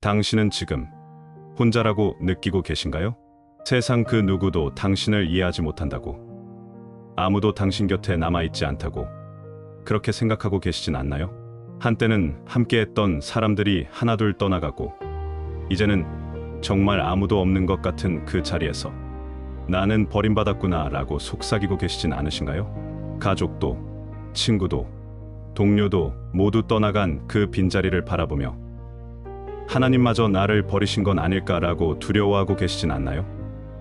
당신은 지금 혼자라고 느끼고 계신가요? 세상 그 누구도 당신을 이해하지 못한다고. 아무도 당신 곁에 남아있지 않다고. 그렇게 생각하고 계시진 않나요? 한때는 함께했던 사람들이 하나둘 떠나가고, 이제는 정말 아무도 없는 것 같은 그 자리에서 나는 버림받았구나 라고 속삭이고 계시진 않으신가요? 가족도, 친구도, 동료도 모두 떠나간 그 빈자리를 바라보며 하나님마저 나를 버리신 건 아닐까라고 두려워하고 계시진 않나요?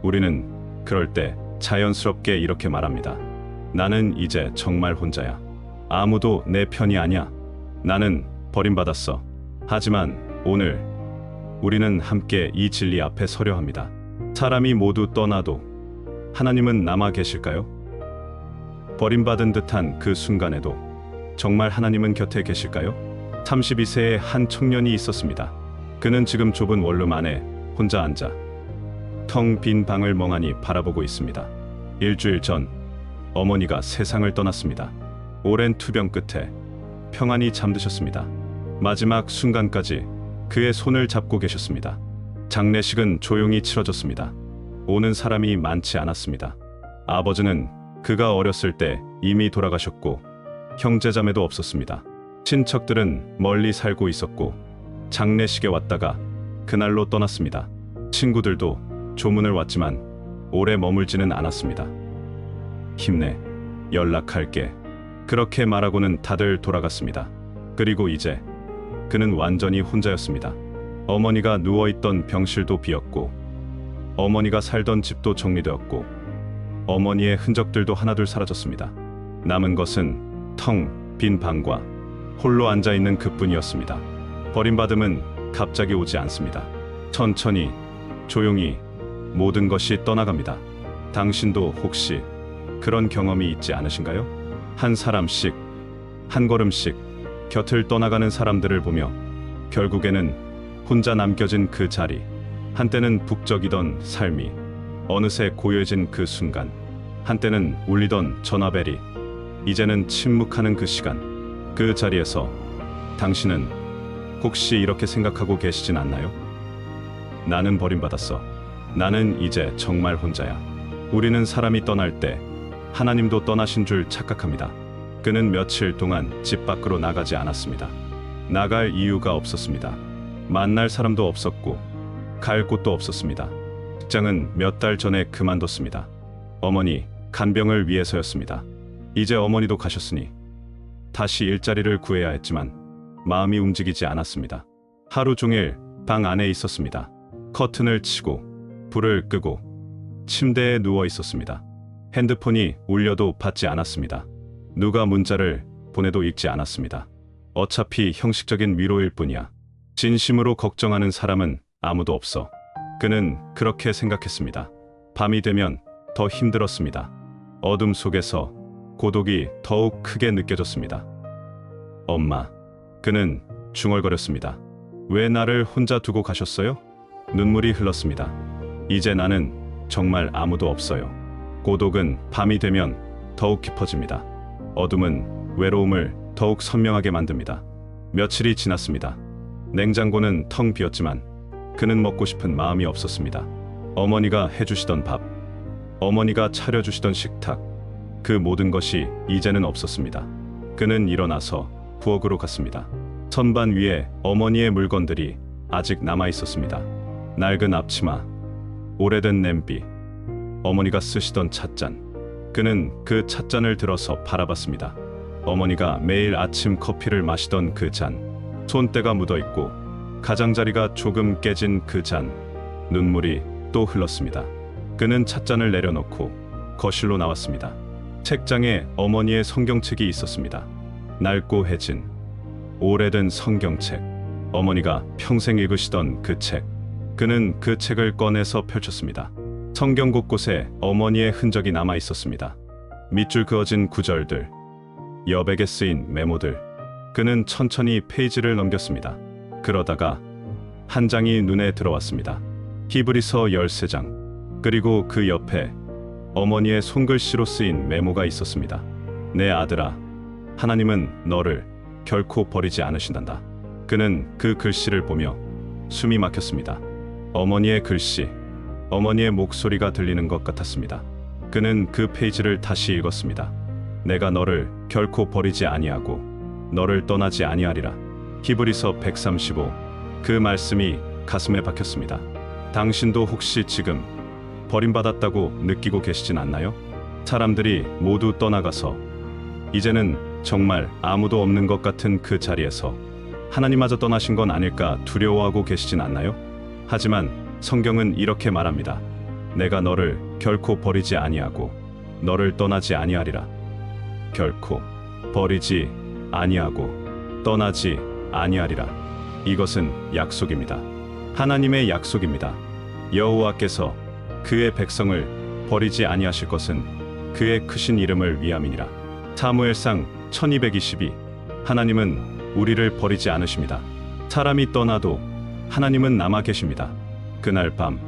우리는 그럴 때 자연스럽게 이렇게 말합니다. 나는 이제 정말 혼자야. 아무도 내 편이 아니야. 나는 버림받았어. 하지만 오늘 우리는 함께 이 진리 앞에 서려 합니다. 사람이 모두 떠나도 하나님은 남아 계실까요? 버림받은 듯한 그 순간에도 정말 하나님은 곁에 계실까요? 32세의 한 청년이 있었습니다. 그는 지금 좁은 원룸 안에 혼자 앉아 텅 빈 방을 멍하니 바라보고 있습니다. 일주일 전 어머니가 세상을 떠났습니다. 오랜 투병 끝에 평안히 잠드셨습니다. 마지막 순간까지 그의 손을 잡고 계셨습니다. 장례식은 조용히 치러졌습니다. 오는 사람이 많지 않았습니다. 아버지는 그가 어렸을 때 이미 돌아가셨고 형제자매도 없었습니다. 친척들은 멀리 살고 있었고 장례식에 왔다가 그날로 떠났습니다. 친구들도 조문을 왔지만 오래 머물지는 않았습니다. 힘내, 연락할게. 그렇게 말하고는 다들 돌아갔습니다. 그리고 이제 그는 완전히 혼자였습니다. 어머니가 누워있던 병실도 비었고, 어머니가 살던 집도 정리되었고, 어머니의 흔적들도 하나둘 사라졌습니다. 남은 것은 텅 빈 방과 홀로 앉아 있는 그뿐이었습니다. 버림받음은 갑자기 오지 않습니다. 천천히, 조용히 모든 것이 떠나갑니다. 당신도 혹시 그런 경험이 있지 않으신가요? 한 사람씩, 한 걸음씩 곁을 떠나가는 사람들을 보며 결국에는 혼자 남겨진 그 자리, 한때는 북적이던 삶이 어느새 고요해진 그 순간, 한때는 울리던 전화벨이 이제는 침묵하는 그 시간, 그 자리에서 당신은 혹시 이렇게 생각하고 계시진 않나요? 나는 버림받았어. 나는 이제 정말 혼자야. 우리는 사람이 떠날 때 하나님도 떠나신 줄 착각합니다. 그는 며칠 동안 집 밖으로 나가지 않았습니다. 나갈 이유가 없었습니다. 만날 사람도 없었고 갈 곳도 없었습니다. 직장은 몇 달 전에 그만뒀습니다. 어머니 간병을 위해서였습니다. 이제 어머니도 가셨으니 다시 일자리를 구해야 했지만 마음이 움직이지 않았습니다. 하루 종일 방 안에 있었습니다. 커튼을 치고 불을 끄고 침대에 누워 있었습니다. 핸드폰이 울려도 받지 않았습니다. 누가 문자를 보내도 읽지 않았습니다. 어차피 형식적인 위로일 뿐이야. 진심으로 걱정하는 사람은 아무도 없어. 그는 그렇게 생각했습니다. 밤이 되면 더 힘들었습니다. 어둠 속에서 고독이 더욱 크게 느껴졌습니다. 엄마, 그는 중얼거렸습니다. 왜 나를 혼자 두고 가셨어요? 눈물이 흘렀습니다. 이제 나는 정말 아무도 없어요. 고독은 밤이 되면 더욱 깊어집니다. 어둠은 외로움을 더욱 선명하게 만듭니다. 며칠이 지났습니다. 냉장고는 텅 비었지만 그는 먹고 싶은 마음이 없었습니다. 어머니가 해주시던 밥, 어머니가 차려주시던 식탁, 그 모든 것이 이제는 없었습니다. 그는 일어나서 부엌으로 갔습니다. 선반 위에 어머니의 물건들이 아직 남아 있었습니다. 낡은 앞치마, 오래된 냄비, 어머니가 쓰시던 찻잔. 그는 그 찻잔을 들어서 바라봤습니다. 어머니가 매일 아침 커피를 마시던 그 잔. 손때가 묻어 있고 가장자리가 조금 깨진 그 잔. 눈물이 또 흘렀습니다. 그는 찻잔을 내려놓고 거실로 나왔습니다. 책장에 어머니의 성경책이 있었습니다. 낡고 해진 오래된 성경책. 어머니가 평생 읽으시던 그 책. 그는 그 책을 꺼내서 펼쳤습니다. 성경 곳곳에 어머니의 흔적이 남아 있었습니다. 밑줄 그어진 구절들, 여백에 쓰인 메모들. 그는 천천히 페이지를 넘겼습니다. 그러다가 한 장이 눈에 들어왔습니다. 히브리서 13장. 그리고 그 옆에 어머니의 손글씨로 쓰인 메모가 있었습니다. 내 아들아, 하나님은 너를 결코 버리지 않으신단다. 그는 그 글씨를 보며 숨이 막혔습니다. 어머니의 글씨, 어머니의 목소리가 들리는 것 같았습니다. 그는 그 페이지를 다시 읽었습니다. 내가 너를 결코 버리지 아니하고 너를 떠나지 아니하리라. 히브리서 135. 그 말씀이 가슴에 박혔습니다. 당신도 혹시 지금 버림받았다고 느끼고 계시진 않나요? 사람들이 모두 떠나가서 이제는 정말 아무도 없는 것 같은 그 자리에서 하나님마저 떠나신 건 아닐까 두려워하고 계시진 않나요? 하지만 성경은 이렇게 말합니다. 내가 너를 결코 버리지 아니하고 너를 떠나지 아니하리라. 결코 버리지 아니하고 떠나지 아니하리라. 이것은 약속입니다. 하나님의 약속입니다. 여호와께서 그의 백성을 버리지 아니하실 것은 그의 크신 이름을 위함이니라. 사무엘상 1222 하나님은 우리를 버리지 않으십니다. 사람이 떠나도 하나님은 남아 계십니다. 그날 밤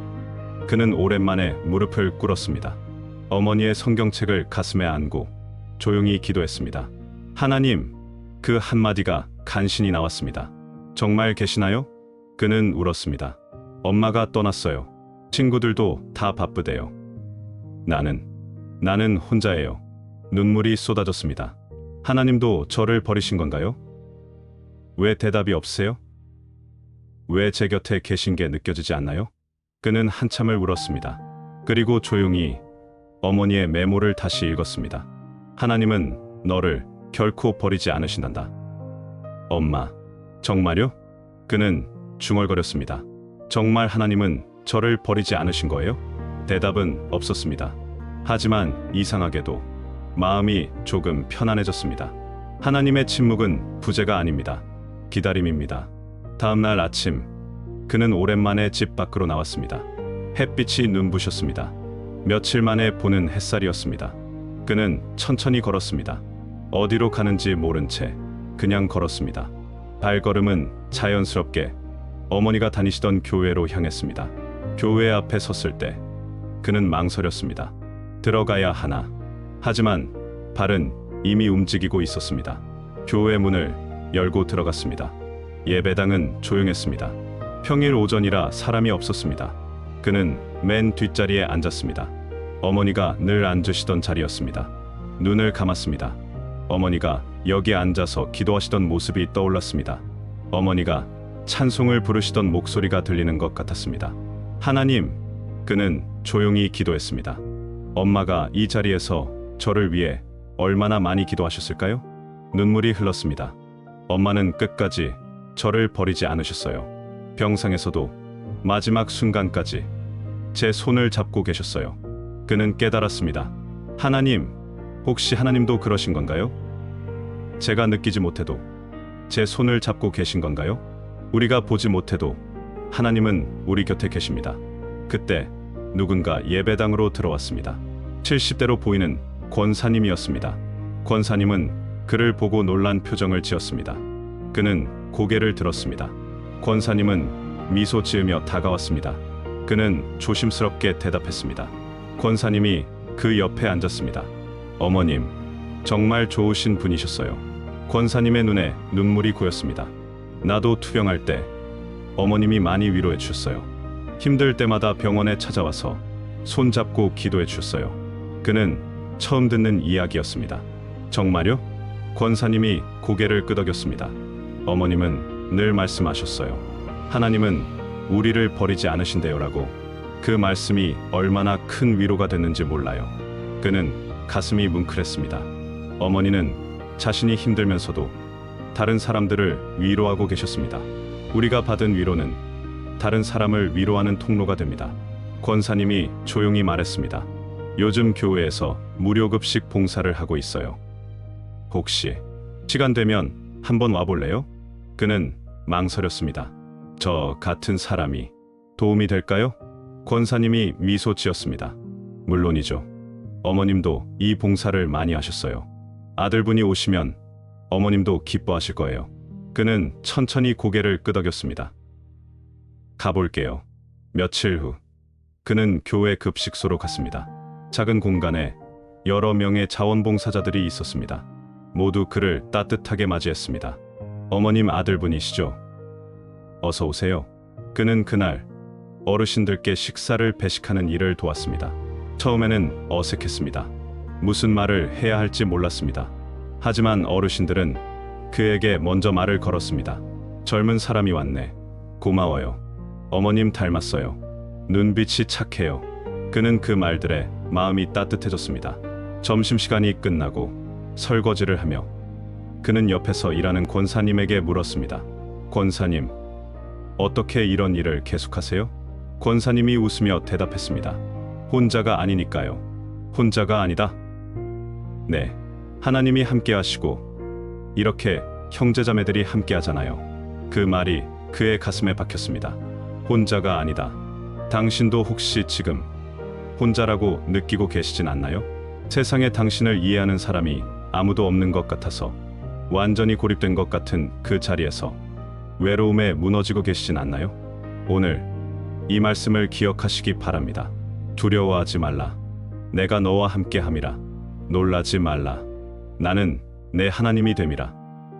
그는 오랜만에 무릎을 꿇었습니다. 어머니의 성경책을 가슴에 안고 조용히 기도했습니다. 하나님, 그 한마디가 간신히 나왔습니다. 정말 계시나요? 그는 울었습니다. 엄마가 떠났어요. 친구들도 다 바쁘대요. 나는, 나는 혼자예요. 눈물이 쏟아졌습니다. 하나님도 저를 버리신 건가요? 왜 대답이 없으세요? 왜 제 곁에 계신 게 느껴지지 않나요? 그는 한참을 울었습니다. 그리고 조용히 어머니의 메모를 다시 읽었습니다. 하나님은 너를 결코 버리지 않으신단다. 엄마, 정말요? 그는 중얼거렸습니다. 정말 하나님은 저를 버리지 않으신 거예요? 대답은 없었습니다. 하지만 이상하게도 마음이 조금 편안해졌습니다. 하나님의 침묵은 부재가 아닙니다. 기다림입니다. 다음 날 아침, 그는 오랜만에 집 밖으로 나왔습니다. 햇빛이 눈부셨습니다. 며칠 만에 보는 햇살이었습니다. 그는 천천히 걸었습니다. 어디로 가는지 모른 채 그냥 걸었습니다. 발걸음은 자연스럽게 어머니가 다니시던 교회로 향했습니다. 교회 앞에 섰을 때 그는 망설였습니다. 들어가야 하나. 하지만 발은 이미 움직이고 있었습니다. 교회 문을 열고 들어갔습니다. 예배당은 조용했습니다. 평일 오전이라 사람이 없었습니다. 그는 맨 뒷자리에 앉았습니다. 어머니가 늘 앉으시던 자리였습니다. 눈을 감았습니다. 어머니가 여기에 앉아서 기도하시던 모습이 떠올랐습니다. 어머니가 찬송을 부르시던 목소리가 들리는 것 같았습니다. 하나님, 그는 조용히 기도했습니다. 엄마가 이 자리에서 저를 위해 얼마나 많이 기도하셨을까요? 눈물이 흘렀습니다. 엄마는 끝까지 저를 버리지 않으셨어요. 병상에서도 마지막 순간까지 제 손을 잡고 계셨어요. 그는 깨달았습니다. 하나님, 혹시 하나님도 그러신 건가요? 제가 느끼지 못해도 제 손을 잡고 계신 건가요? 우리가 보지 못해도 하나님은 우리 곁에 계십니다. 그때 누군가 예배당으로 들어왔습니다. 70대로 보이는 권사님이었습니다. 권사님은 그를 보고 놀란 표정을 지었습니다. 그는 고개를 들었습니다. 권사님은 미소 지으며 다가왔습니다. 그는 조심스럽게 대답했습니다. 권사님이 그 옆에 앉았습니다. 어머님, 정말 좋으신 분이셨어요. 권사님의 눈에 눈물이 고였습니다. 나도 투병할 때 어머님이 많이 위로해 주셨어요. 힘들 때마다 병원에 찾아와서 손잡고 기도해 주셨어요. 그는 처음 듣는 이야기였습니다. 정말요? 권사님이 고개를 끄덕였습니다. 어머님은 늘 말씀하셨어요. 하나님은 우리를 버리지 않으신대요라고 그 말씀이 얼마나 큰 위로가 됐는지 몰라요. 그는 가슴이 뭉클했습니다. 어머니는 자신이 힘들면서도 다른 사람들을 위로하고 계셨습니다. 우리가 받은 위로는 다른 사람을 위로하는 통로가 됩니다. 권사님이 조용히 말했습니다. 요즘 교회에서 무료급식 봉사를 하고 있어요. 혹시 시간 되면 한번 와볼래요? 그는 망설였습니다. 저 같은 사람이 도움이 될까요? 권사님이 미소 지었습니다. 물론이죠. 어머님도 이 봉사를 많이 하셨어요. 아들분이 오시면 어머님도 기뻐하실 거예요. 그는 천천히 고개를 끄덕였습니다. 가볼게요. 며칠 후, 그는 교회 급식소로 갔습니다. 작은 공간에 여러 명의 자원봉사자들이 있었습니다. 모두 그를 따뜻하게 맞이했습니다. 어머님 아들분이시죠? 어서 오세요. 그는 그날 어르신들께 식사를 배식하는 일을 도왔습니다. 처음에는 어색했습니다. 무슨 말을 해야 할지 몰랐습니다. 하지만 어르신들은 그에게 먼저 말을 걸었습니다. 젊은 사람이 왔네. 고마워요. 어머님 닮았어요. 눈빛이 착해요. 그는 그 말들에 마음이 따뜻해졌습니다. 점심시간이 끝나고 설거지를 하며 그는 옆에서 일하는 권사님에게 물었습니다. 권사님, 어떻게 이런 일을 계속하세요? 권사님이 웃으며 대답했습니다. 혼자가 아니니까요. 혼자가 아니다. 네, 하나님이 함께 하시고 이렇게 형제자매들이 함께 하잖아요. 그 말이 그의 가슴에 박혔습니다. 혼자가 아니다. 당신도 혹시 지금 혼자라고 느끼고 계시진 않나요? 세상에 당신을 이해하는 사람이 아무도 없는 것 같아서 완전히 고립된 것 같은 그 자리에서 외로움에 무너지고 계시진 않나요? 오늘 이 말씀을 기억하시기 바랍니다. 두려워하지 말라. 내가 너와 함께 함이라. 놀라지 말라. 나는 내 하나님이 됨이라.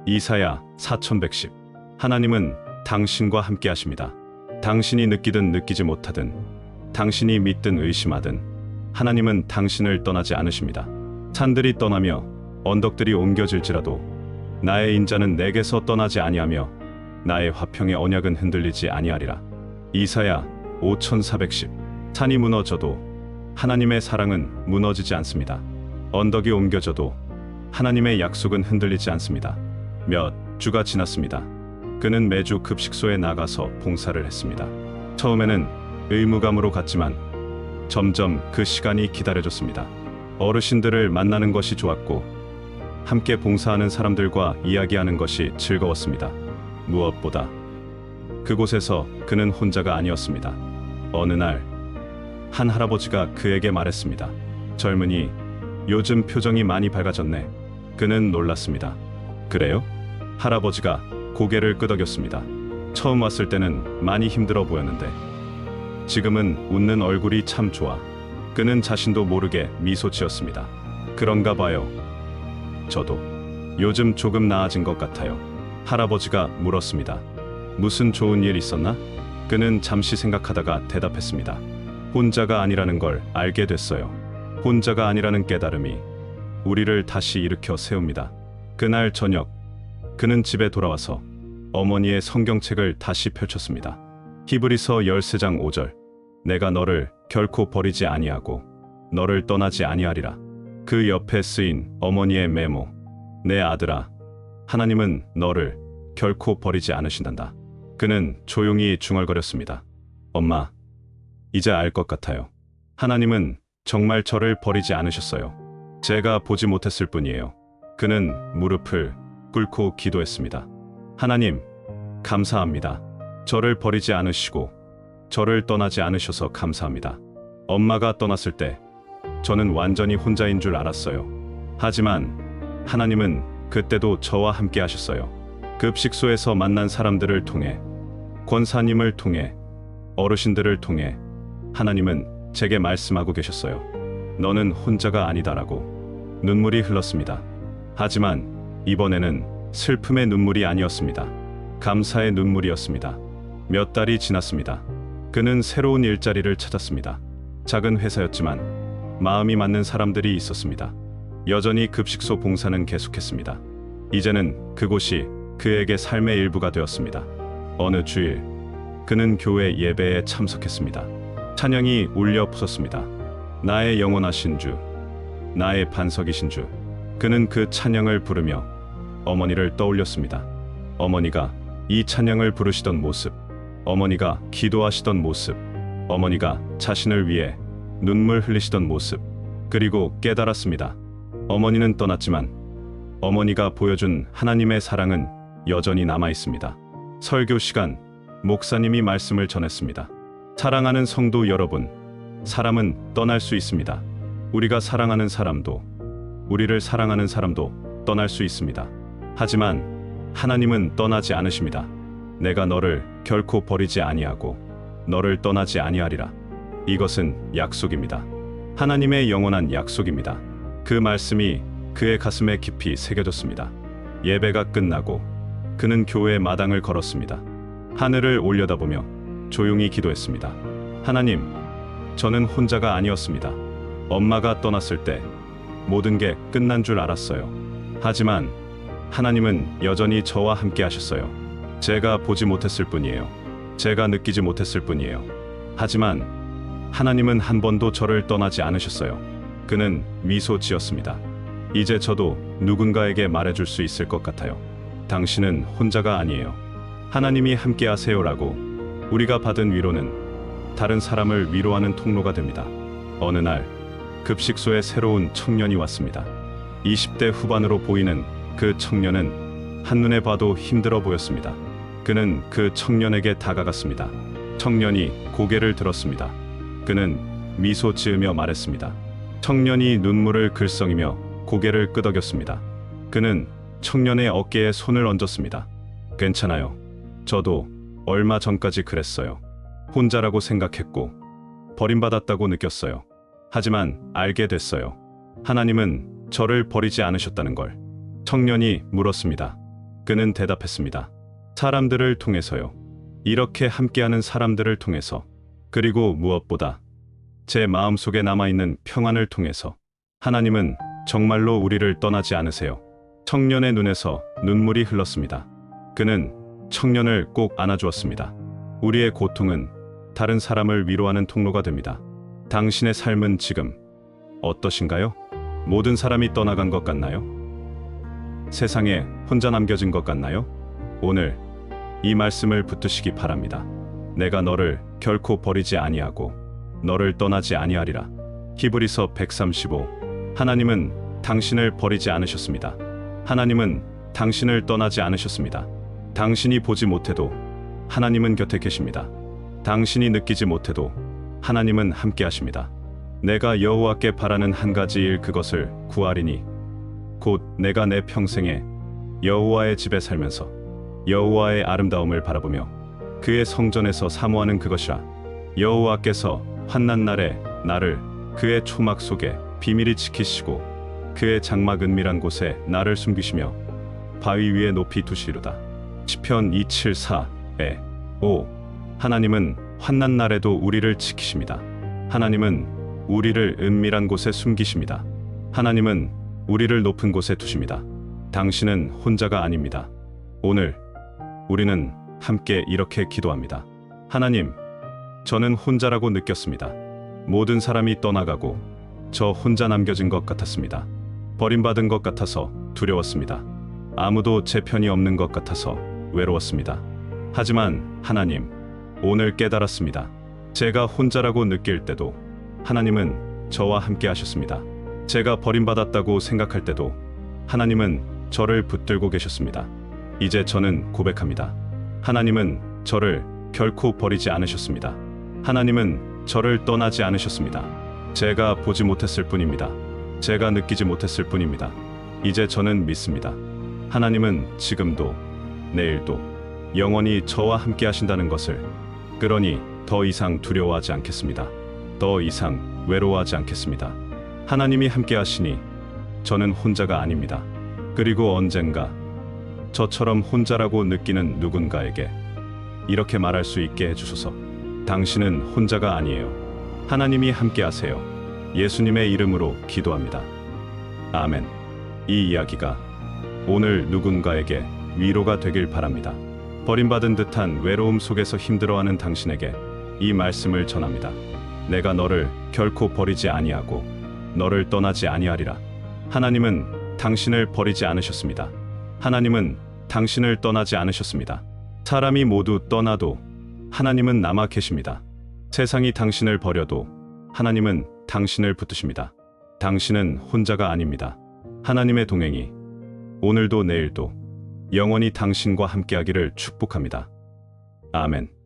이사야 4110 하나님은 당신과 함께 하십니다. 당신이 느끼든 느끼지 못하든 당신이 믿든 의심하든 하나님은 당신을 떠나지 않으십니다. 산들이 떠나며 언덕들이 옮겨질지라도 나의 인자는 내게서 떠나지 아니하며 나의 화평의 언약은 흔들리지 아니하리라. 이사야 5410 산이 무너져도 하나님의 사랑은 무너지지 않습니다. 언덕이 옮겨져도 하나님의 약속은 흔들리지 않습니다. 몇 주가 지났습니다. 그는 매주 급식소에 나가서 봉사를 했습니다. 처음에는 의무감으로 갔지만 점점 그 시간이 기다려졌습니다. 어르신들을 만나는 것이 좋았고 함께 봉사하는 사람들과 이야기하는 것이 즐거웠습니다. 무엇보다 그곳에서 그는 혼자가 아니었습니다. 어느 날 한 할아버지가 그에게 말했습니다. 젊은이, 요즘 표정이 많이 밝아졌네. 그는 놀랐습니다. 그래요? 할아버지가 고개를 끄덕였습니다. 처음 왔을 때는 많이 힘들어 보였는데 지금은 웃는 얼굴이 참 좋아. 그는 자신도 모르게 미소 지었습니다. 그런가 봐요. 저도 요즘 조금 나아진 것 같아요. 할아버지가 물었습니다. 무슨 좋은 일 있었나? 그는 잠시 생각하다가 대답했습니다. 혼자가 아니라는 걸 알게 됐어요. 혼자가 아니라는 깨달음이 우리를 다시 일으켜 세웁니다. 그날 저녁, 그는 집에 돌아와서 어머니의 성경책을 다시 펼쳤습니다. 히브리서 13장 5절. 내가 너를 결코 버리지 아니하고 너를 떠나지 아니하리라. 그 옆에 쓰인 어머니의 메모. 내 아들아, 하나님은 너를 결코 버리지 않으신단다. 그는 조용히 중얼거렸습니다. 엄마, 이제 알 것 같아요. 하나님은 정말 저를 버리지 않으셨어요. 제가 보지 못했을 뿐이에요. 그는 무릎을 꿇고 기도했습니다. 하나님, 감사합니다. 저를 버리지 않으시고 저를 떠나지 않으셔서 감사합니다. 엄마가 떠났을 때 저는 완전히 혼자인 줄 알았어요. 하지만 하나님은 그때도 저와 함께 하셨어요. 급식소에서 만난 사람들을 통해 권사님을 통해 어르신들을 통해 하나님은 제게 말씀하고 계셨어요. 너는 혼자가 아니다라고 눈물이 흘렀습니다. 하지만 이번에는 슬픔의 눈물이 아니었습니다. 감사의 눈물이었습니다. 몇 달이 지났습니다. 그는 새로운 일자리를 찾았습니다. 작은 회사였지만 마음이 맞는 사람들이 있었습니다. 여전히 급식소 봉사는 계속했습니다. 이제는 그곳이 그에게 삶의 일부가 되었습니다. 어느 주일 그는 교회 예배에 참석했습니다. 찬양이 울려 퍼졌습니다. 나의 영원하신 주, 나의 반석이신 주. 그는 그 찬양을 부르며 어머니를 떠올렸습니다. 어머니가 이 찬양을 부르시던 모습, 어머니가 기도하시던 모습, 어머니가 자신을 위해 눈물 흘리시던 모습, 그리고 깨달았습니다. 어머니는 떠났지만 어머니가 보여준 하나님의 사랑은 여전히 남아 있습니다. 설교 시간, 목사님이 말씀을 전했습니다. 사랑하는 성도 여러분, 사람은 떠날 수 있습니다. 우리가 사랑하는 사람도, 우리를 사랑하는 사람도 떠날 수 있습니다. 하지만 하나님은 떠나지 않으십니다. 내가 너를 결코 버리지 아니하고 너를 떠나지 아니하리라. 이것은 약속입니다. 하나님의 영원한 약속입니다. 그 말씀이 그의 가슴에 깊이 새겨졌습니다. 예배가 끝나고 그는 교회 마당을 걸었습니다. 하늘을 올려다보며 조용히 기도했습니다. 하나님, 저는 혼자가 아니었습니다. 엄마가 떠났을 때 모든 게 끝난 줄 알았어요. 하지만 하나님은 여전히 저와 함께 하셨어요. 제가 보지 못했을 뿐이에요. 제가 느끼지 못했을 뿐이에요. 하지만 하나님은 한 번도 저를 떠나지 않으셨어요. 그는 미소 지었습니다. 이제 저도 누군가에게 말해줄 수 있을 것 같아요. 당신은 혼자가 아니에요. 하나님이 함께 하세요라고 우리가 받은 위로는 다른 사람을 위로하는 통로가 됩니다. 어느 날 급식소에 새로운 청년이 왔습니다. 20대 후반으로 보이는 그 청년은 한눈에 봐도 힘들어 보였습니다. 그는 그 청년에게 다가갔습니다. 청년이 고개를 들었습니다. 그는 미소 지으며 말했습니다. 청년이 눈물을 글썽이며 고개를 끄덕였습니다. 그는 청년의 어깨에 손을 얹었습니다. 괜찮아요. 저도 얼마 전까지 그랬어요. 혼자라고 생각했고 버림받았다고 느꼈어요. 하지만 알게 됐어요. 하나님은 저를 버리지 않으셨다는 걸. 청년이 물었습니다. 그는 대답했습니다. 사람들을 통해서요. 이렇게 함께하는 사람들을 통해서. 그리고 무엇보다 제 마음속에 남아있는 평안을 통해서 하나님은 정말로 우리를 떠나지 않으세요. 청년의 눈에서 눈물이 흘렀습니다. 그는 청년을 꼭 안아주었습니다. 우리의 고통은 다른 사람을 위로하는 통로가 됩니다. 당신의 삶은 지금 어떠신가요? 모든 사람이 떠나간 것 같나요? 세상에 혼자 남겨진 것 같나요? 오늘 이 말씀을 붙드시기 바랍니다. 내가 너를 결코 버리지 아니하고 너를 떠나지 아니하리라. 히브리서 135 하나님은 당신을 버리지 않으셨습니다. 하나님은 당신을 떠나지 않으셨습니다. 당신이 보지 못해도 하나님은 곁에 계십니다. 당신이 느끼지 못해도 하나님은 함께 하십니다. 내가 여호와께 바라는 한 가지 일 그것을 구하리니 곧 내가 내 평생에 여호와의 집에 살면서 여호와의 아름다움을 바라보며 그의 성전에서 사모하는 그것이라 여호와께서 환난 날에 나를 그의 초막 속에 비밀히 지키시고 그의 장막 은밀한 곳에 나를 숨기시며 바위 위에 높이 두시리로다 시편 274에 5 하나님은 환난 날에도 우리를 지키십니다. 하나님은 우리를 은밀한 곳에 숨기십니다. 하나님은 우리를 높은 곳에 두십니다. 당신은 혼자가 아닙니다. 오늘 우리는 함께 이렇게 기도합니다. 하나님, 저는 혼자라고 느꼈습니다. 모든 사람이 떠나가고 저 혼자 남겨진 것 같았습니다. 버림받은 것 같아서 두려웠습니다. 아무도 제 편이 없는 것 같아서 외로웠습니다. 하지만 하나님, 오늘 깨달았습니다. 제가 혼자라고 느낄 때도 하나님은 저와 함께 하셨습니다. 제가 버림받았다고 생각할 때도 하나님은 저를 붙들고 계셨습니다. 이제 저는 고백합니다. 하나님은 저를 결코 버리지 않으셨습니다. 하나님은 저를 떠나지 않으셨습니다. 제가 보지 못했을 뿐입니다. 제가 느끼지 못했을 뿐입니다. 이제 저는 믿습니다. 하나님은 지금도 내일도 영원히 저와 함께 하신다는 것을 그러니 더 이상 두려워하지 않겠습니다. 더 이상 외로워하지 않겠습니다. 하나님이 함께 하시니 저는 혼자가 아닙니다. 그리고 언젠가 저처럼 혼자라고 느끼는 누군가에게 이렇게 말할 수 있게 해주소서. 당신은 혼자가 아니에요. 하나님이 함께 하세요. 예수님의 이름으로 기도합니다. 아멘. 이 이야기가 오늘 누군가에게 위로가 되길 바랍니다. 버림받은 듯한 외로움 속에서 힘들어하는 당신에게 이 말씀을 전합니다. 내가 너를 결코 버리지 아니하고 너를 떠나지 아니하리라. 하나님은 당신을 버리지 않으셨습니다. 하나님은 당신을 떠나지 않으셨습니다. 사람이 모두 떠나도 하나님은 남아 계십니다. 세상이 당신을 버려도 하나님은 당신을 붙드십니다. 당신은 혼자가 아닙니다. 하나님의 동행이 오늘도 내일도 영원히 당신과 함께하기를 축복합니다. 아멘.